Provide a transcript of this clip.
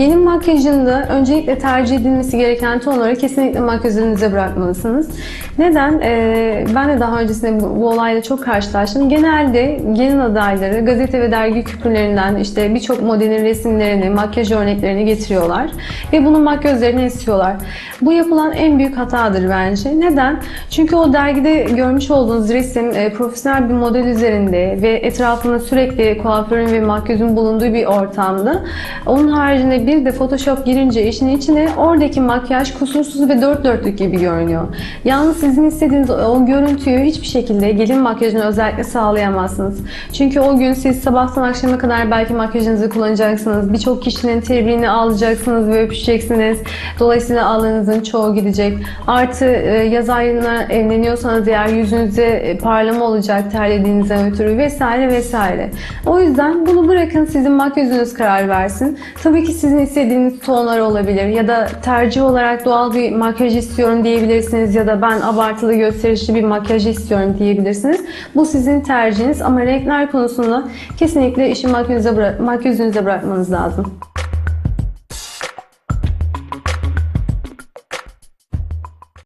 Gelin makyajında öncelikle tercih edilmesi gereken tonları kesinlikle makyajınıza bırakmalısınız. Neden? Ee, ben de daha öncesinde bu, bu olayla çok karşılaştım. Genelde gelin adayları gazete ve dergi küpürlerinden işte birçok modelin resimlerini, makyaj örneklerini getiriyorlar ve bunu makyözlerine istiyorlar. Bu yapılan en büyük hatadır bence. Neden? Çünkü o dergide görmüş olduğunuz resim e, profesyonel bir model üzerinde ve etrafında sürekli kuaförün ve makyözün bulunduğu bir ortamda. Onun haricinde bir de Photoshop girince işin içine oradaki makyaj kusursuz ve dört dörtlük gibi görünüyor. Yalnız sizin istediğiniz o görüntüyü hiçbir şekilde gelin makyajını özellikle sağlayamazsınız. Çünkü o gün siz sabahtan akşama kadar belki makyajınızı kullanacaksınız. Birçok kişinin tebriğini alacaksınız ve öpüşeceksiniz. Dolayısıyla ağlarınızın çoğu gidecek. Artı e, yaz ayına evleniyorsanız eğer yüzünüzde e, parlama olacak terlediğinizden ötürü vesaire vesaire. O yüzden bunu bırakın sizin makyajınız karar versin. Tabii ki sizin istediğiniz tonlar olabilir ya da tercih olarak doğal bir makyaj istiyorum diyebilirsiniz ya da ben abartılı gösterişli bir makyaj istiyorum diyebilirsiniz. Bu sizin tercihiniz ama renkler konusunda kesinlikle işi makyajınıza, bıra- makyajınıza bırakmanız lazım.